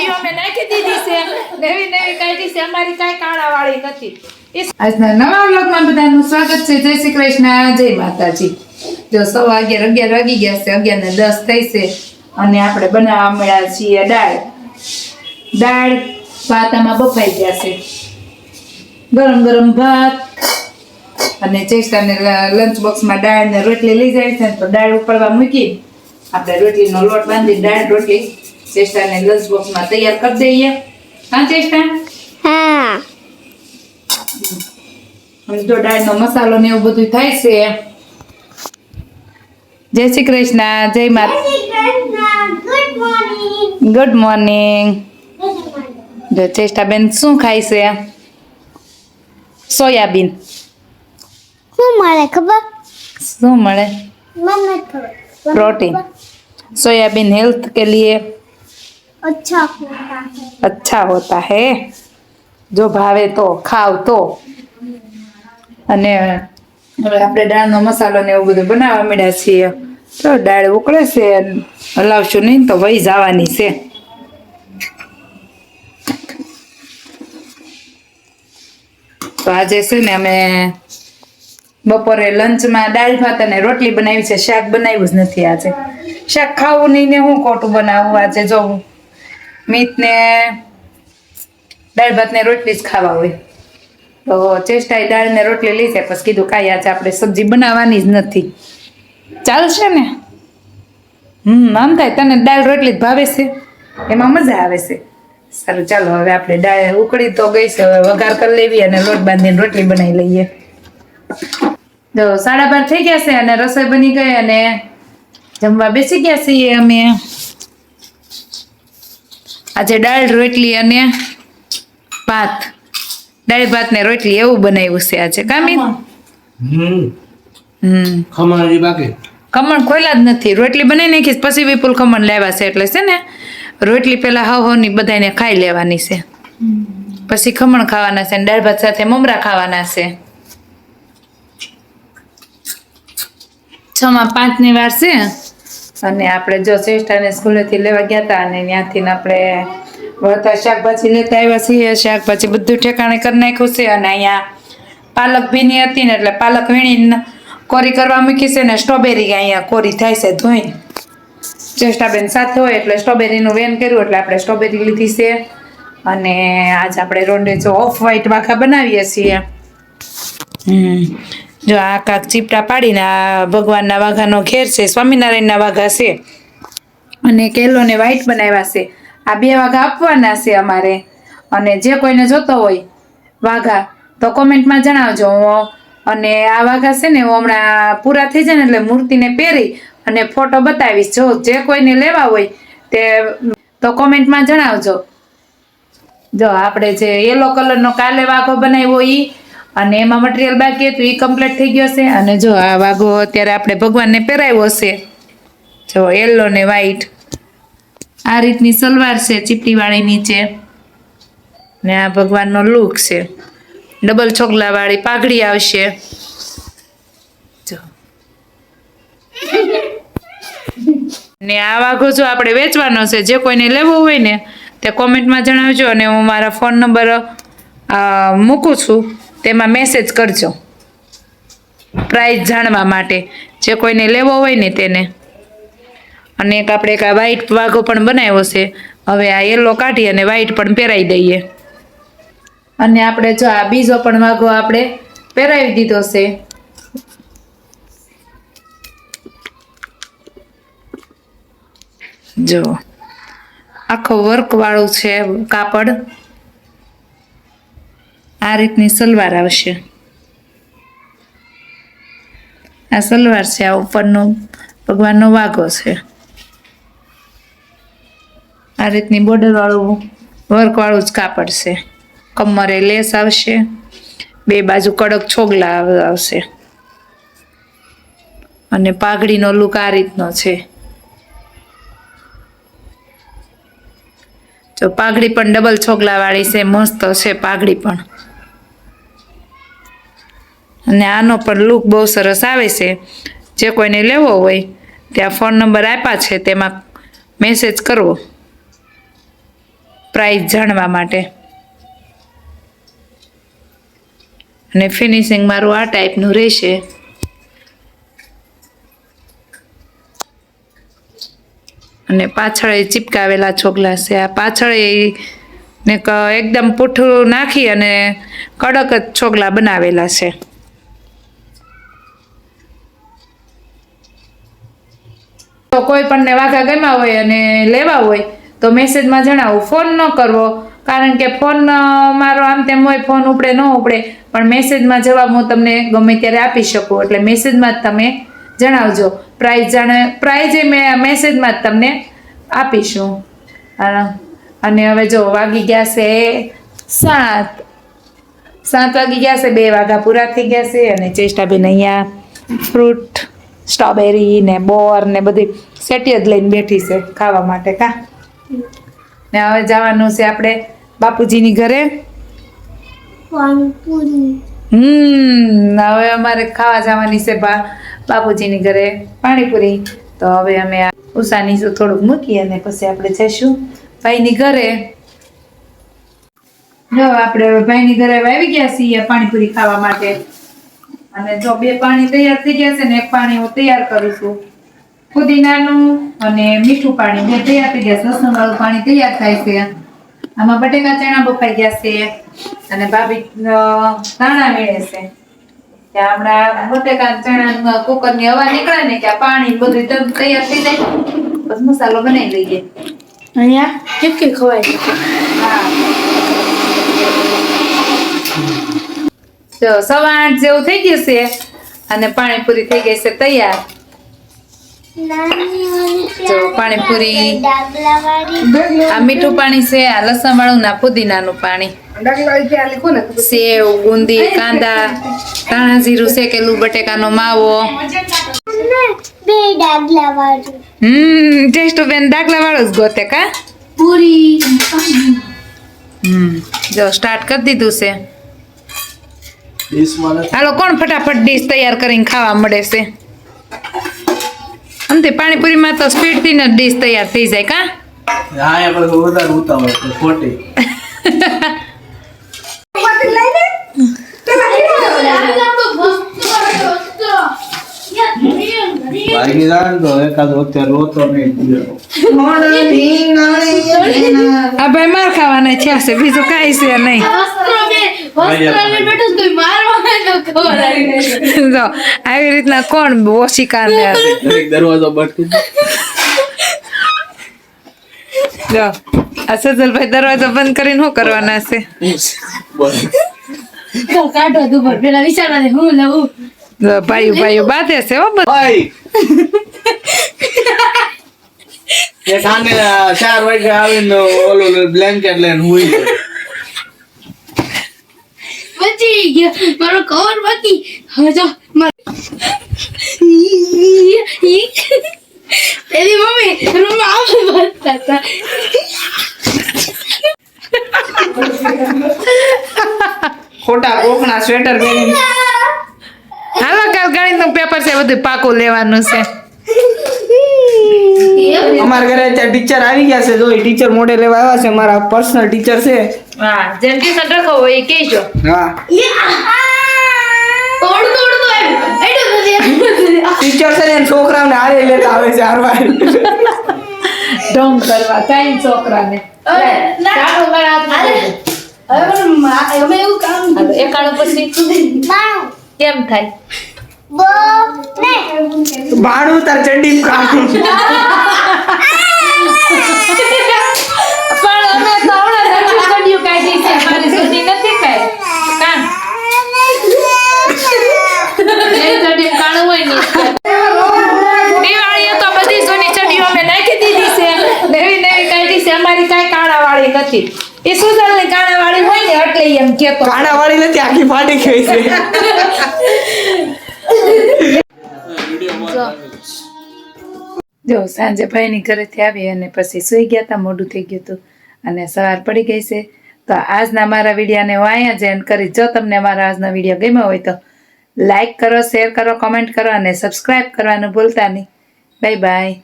Video અમે નાખી દીધી છે. નવી નવી કાઢી છે. અમારી કાંઈ કાળાવાળી નથી. આજના નવા વ્લોગમાં બધાનું સ્વાગત છે. જય શ્રી કૃષ્ણ. જય માતાજી. જો સવા અગિયાર અગિયાર વાગી ગયા છે. અગિયાર ને દસ થઈ છે. અને આપણે બનાવવા મળ્યા છીએ દાળ. દાળ ભાત આમાં બફાઈ ગયા છે. ગરમ ગરમ ભાત અને ચેસ્ટાને લંચ બોક્સમાં દાળ ને રોટલી લઈ જાય છે તો દાળ ઉપાડવા મૂકી આપણે રોટલીનો લોટ બાંધી દાળ રોટલી ચેસ્ટાને લંચ બોક્સમાં તૈયાર કરી દઈએ હા ચેસ્ટા હા અને જો દાળનો મસાલો ને એવું બધું થાય છે જય શ્રી કૃષ્ણ જય માત ગુડ મોર્નિંગ ગુડ મોર્નિંગ જો ચેષ્ટાબેન શું ખાય છે સોયાબીન શું મળે ખબર શું મળે મને ખબર પ્રોટીન सोयाबीन हेल्थ के लिए अच्छा होता है अच्छा होता है જો ભાવે તો ખાવ તો અને હવે આપણે દાળનો મસાલો ને એવું બધું બનાવવા માંડ્યા છીએ તો દાળ ઉકળે છે હલાવશું નહીં તો વહી જવાની છે તો આજે છે ને અમે બપોરે લંચમાં દાળ ભાત અને રોટલી બનાવી છે શાક બનાવ્યું જ નથી આજે શાક ખાવું નહીં ને હું ખોટું બનાવવું આજે જોવું મીત ને દાળ ભાત ને રોટલી જ ખાવા હોય. તો ચેષ્ટાએ દાળ ને રોટલી લઈ જાય, પછી કીધું કાંઈ આજે આપણે સબ્જી બનાવવાની જ નથી. ચાલશે ને? હમ, આમ થાય તને દાળ રોટલી જ ભાવે છે? એમાં મજા આવે છે. સારું, ચાલો હવે આપણે દાળ ઉકળી તો ગઈ છે, હવે વઘાર કરી લેવી અને લોટ બાંધીને રોટલી બનાવી લઈએ. તો સાડા બાર થઈ ગયા છે અને રસોઈ બની ગઈ અને જમવા બેસી ગયા છીએ અમે. આજે દાળ રોટલી અને ભાત. દાળ ભાત ને રોટલી એવું બનાવ્યું છે આજે. કામી ખમણ. ખોલા બાકી? ખમણ ખોલ્યા જ નથી. રોટલી બનાવી નાખીશ પછી વિપુલ ખમણ લેવા છે. એટલે છે ને રોટલી પેલા હાવ હાવની બધાને ખાઈ લેવાની છે. પછી ખમણ ખાવાના છે અને દાળ ભાત સાથે મમરા ખાવાના છે. છ માં પાંચની વાર છે. અને આપણે જો શ્રેષ્ઠાને સ્કૂલેથી લેવા ગયા હતા અને ત્યાંથી આપણે વળતા શાકભાજી લેતા આવ્યા છીએ. શાકભાજી બધું ઠેકાણે કરી નાખ્યું છે અને અહીંયા પાલક ભીની હતી ને એટલે પાલક વીણીને કોરી કરવા મૂકી છે ને સ્ટ્રોબેરી અહીંયા કોરી થાય છે ધોઈ જ્યેષ્ઠાબેન સાથે હોય એટલે સ્ટ્રોબેરીનું વેન કર્યું એટલે આપણે સ્ટ્રોબેરી લીધી છે. અને આજ આપણે રોંડે ઓફ વ્હાઈટ વાખા બનાવીએ છીએ. હમ. જો આ કાક ચીપટા પાડીને આ ભગવાનના વાઘાનો ઘેર છે, સ્વામિનારાયણના વાઘા છે. અને કેલો ને વ્હાઈટ બનાવ્યા છે. આ બે વાઘા આપવાના છે અમારે. અને જે કોઈને જોતો હોય વાઘા, તો કોમેન્ટમાં જણાવજો. હું અને આ વાઘા છે ને, હું હમણાં પૂરા થઈ જાય ને એટલે મૂર્તિને પહેરી અને ફોટો બતાવીશ. જો જે કોઈને લેવા હોય તે તો કોમેન્ટમાં જણાવજો. જો આપણે જે યલો કલરનો કાલે વાઘો બનાવ્યો ઈ અને એમાં મટીરિયલ બાકી હતું એ કમ્પ્લીટ થઈ ગયો છે અને જો આ વાઘો અત્યારે આપણે ભગવાનને પહેરાવ્યો છે, જો યલો ને વ્હાઈટ આ રીતની સલવાર છે ચીપટીવાળી નીચે. ને આ ભગવાનનો લુક છે. ડબલ છોકલાવાળી પાઘડી આવશે. જો. ને આ વાઘો જો આપણે વેચવાનો છે, જે કોઈને લેવો હોય ને તે કોમેન્ટમાં જણાવજો અને હું મારા ફોન નંબર મૂકું છું. તેમાં મેસેજ કરજો. પ્રાઇસ જાણવા માટે. જે કોઈને લેવો હોય ને તેને. અને એક આપણે એક આ વ્હાઈટ વાઘો પણ બનાવ્યો છે. હવે આ યલો કાઢી અને વ્હાઈટ પણ પહેરાવી દઈએ. અને આપણે જો આ બીજો પણ વાઘો આપણે પહેરાવી દીધો છે. જો. આખો વર્કવાળું છે કાપડ. આ રીતની સલવાર આવશે. આ સલવાર છે, આ ઉપરનો ભગવાનનો વાઘો છે. આ રીતની બોર્ડર વાળું વર્ક વાળું જ કાપડ છે. કમરે લેસ આવશે, બે બાજુ કડક છોગલા આવશે. અને પાઘડીનો લુક આ રીતનો છે. જો પાઘડી પણ ડબલ છોગલાવાળી છે, મસ્ત છે પાઘડી પણ. અને આનો પણ લુક બહુ સરસ આવે છે. જે કોઈને લેવો હોય, ત્યાં ફોન નંબર આપ્યા છે, તેમાં મેસેજ કરવો. પ્રાઇઝ જાણવા માટે. અને ફિનિશિંગ મારું આ ટાઈપનું રહેશે. અને પાછળ એ ચીપકાવેલા છોકલા છે. આ પાછળ એ ને એકદમ પૂઠું નાખી અને કડક જ છોકલા બનાવેલા છે. તો કોઈ પણને વાઘા ગમ્યા હોય અને લેવા હોય, તો મેસેજમાં જણાવો. ફોન ન કરવો, કારણ કે ફોન મારો આમ તેમ હોય ફોન ઉપડે, ન ઉપડે, પણ મેસેજમાં જવાબ હું તમને ગમે ત્યારે આપી શકું. એટલે મેસેજમાં જ તમે જણાવજો. પ્રાઇઝ જાણે પ્રાઇઝ એ મેં મેસેજમાં જ તમને આપીશું. અને હવે જો, વાગી ગયા છે સાત. સાત વાગી ગયા છે, બે વાગા પૂરા થઈ ગયા છે, અને ચેષ્ટાબેન અહીંયા ફ્રૂટ સ્ટ્રોબેરી ને બોર ને બધી સેટી જ લઈને બેઠી છે ખાવા માટે કા? ને હવે જવાનું છે આપણે બાપુજીની ઘરે. હમ હવે અમારે ખાવા જવાની છે બા બાપુજીની ઘરે પાણીપુરી. તો હવે અમે ઉષાની શું થોડુંક મૂકી અને પછી આપણે જઈશું ભાઈની ઘરે. જો આપણે ભાઈની ઘરે આવી ગયા છીએ પાણીપુરી ખાવા માટે. અને જો બે પાણી તૈયાર થઈ ગયા છે ને એક પાણી હું તૈયાર કરું છું. પુદીનાનું અને મીઠું પાણી બે તૈયાર થઈ ગયા છે. લસણ વાળું પાણી તૈયાર થાય છે. આમાં બટેકા ચણા બફાઈ ગયા છે અને ભાભી ધાણા વીણે છે. હમણાં બટેકા ચણા કુકરની હવા નીકળે ને કે આ પાણી બધું તૈયાર થઈ જાય. બસ મસાલો બનાવી લઈએ. અહીંયા ચીપકી ખવાય? હા. જો સવા આઠ જેવું થઈ ગયું છે અને પાણીપુરી થઈ ગઈ છે તૈયાર. જો પાણીપુરી આ મીઠું પાણી છે આ લસણ વાળું ના પુદીનાનું પાણી. સેવ ગુંદી કાંદા ધાણા જીરું શેકેલું બટેકાનો માવો. હમ ટેસ્ટ બેન દાખલા વાળું જ ગોતે કા? પૂરી. હમ જો સ્ટાર્ટ કરી દીધું છે. હાલો કોણ ફટાફટ ડીશ તૈયાર કરીને ખાવા મળે છે? આમથી પાણીપુરીમાં તો સ્પીડથી જ ડીશ તૈયાર થઈ જાય કા? હા એ બધું વધારે ઉતાવળ છે, ખોટી. ભાગી જાય ને તો એકાદ વખતે રોતો નહીં આ ભાઈ માર ખાવાના છે છે બીજું કાંઈ છે નહીં. જો આવી રીતના કોણ દરેક દરવાજો બટકી. જો આ સજલભાઈ દરવાજો બંધ કરીને શું કરવાના છે? કાઢો દુબર પેલા વિચારવા દે હું લઉં? ભાઈ ભાઈઓ ભાઈઓ બાંધે છે હો એ સાંજે ચાર વાગે આવીને ઓલું બ્લેન્કેટ લઈને હુઈ બચી ગયો. મારો કવર બાકી. એની મમ્મી રૂમ આવું હતા. ખોટા કોકણા સ્વેટર પહેરીને. હાલો કાલ ગણિતનું પેપર છે બધું પાકું લેવાનું છે. અમારા ઘરે ત્યાં ટીચર આવી ગયા છે જો ટીચર મોઢે લેવા આવ્યા છે મારા પર્સનલ ટીચર છે. હા જેમ કે રખો હોય એ કહેજો. હા. તોડ તોડ તો એમ. એડો ટીચર છે ને છોકરાને હારે લેતા આવે છે હારવાર. ઢોંગ કરવા કાંઈ છોકરાને. ચાલો મારા હવે એવું કામ એકાળો પછી. કેમ થાય? ભાણું તાર ચડ્ડી કાઢું ચડિયું કાઢી છે મારી સુધી નથી કાંઈ કાં? એ ચડિયું કાણું હોય ને દિવાળીએ તો બધી જૂની ચડિયું અમે નાખી દીધી છે. નવી નવી કાઢી છે અમારી કાંઈ કાણા વાળી નથી. એ સુધરની કાણા વાળી હોય ને એટલે ઈ એમ કેતો કાણા નથી આખી ફાટી ગઈ છે. જો સાંજે ભાઈની ઘરેથી આવી અને પછી સૂઈ ગયા હતા મોડું થઈ ગયું હતું. અને સવાર પડી ગઈ છે. તો આજના મારા વિડીયાને હું અહીંયા જ એન્ડ કરી જો તમને મારો આજનો વીડિયો ગમ્યો હોય તો લાઈક કરો શેર કરો કમેન્ટ કરો અને સબસ્ક્રાઈબ કરવાનું ભૂલતા નહીં. Bye bye